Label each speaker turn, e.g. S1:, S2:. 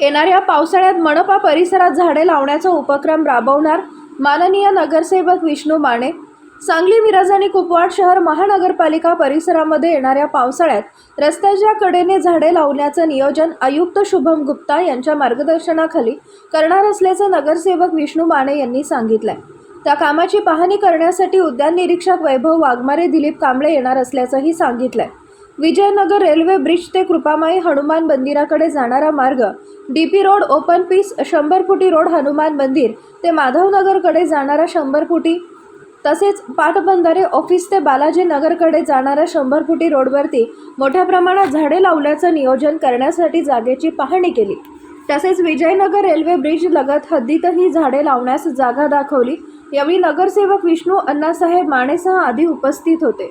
S1: येणाऱ्या पावसाळ्यात मनपा परिसरात झाडे लावण्याचा उपक्रम राबवणार माननीय नगरसेवक विष्णू माने. सांगली मिरज आणि कुपवाड शहर महानगरपालिका परिसरामध्ये येणाऱ्या पावसाळ्यात रस्त्याच्या कडेने झाडे लावण्याचं नियोजन आयुक्त शुभम गुप्ता यांच्या मार्गदर्शनाखाली करणार असल्याचं नगरसेवक विष्णू माने यांनी सांगितलंय. त्या कामाची पाहणी करण्यासाठी उद्यान निरीक्षक वैभव वाघमारे दिलीप कांबळे येणार असल्याचंही सांगितलंय. विजयनगर रेल्वे ब्रिज ते कृपामाई हनुमान मंदिराकडे जाणारा मार्ग D P road open space शंभर फुटी रोड हनुमान मंदिर ते माधवनगरकडे जाणारा शंभर फुटी तसेच पाटबंधारे ऑफिस ते बालाजी नगरकडे जाणाऱ्या शंभर फुटी रोडवरती मोठ्या प्रमाणात झाडे लावण्याचं नियोजन करण्यासाठी जागेची पाहणी केली. तसेच विजयनगर रेल्वे ब्रिज लगत हद्दीतही झाडे लावण्यास जागा दाखवली. यावेळी नगरसेवक विष्णू अण्णासाहेब मानेसह आदी उपस्थित होते.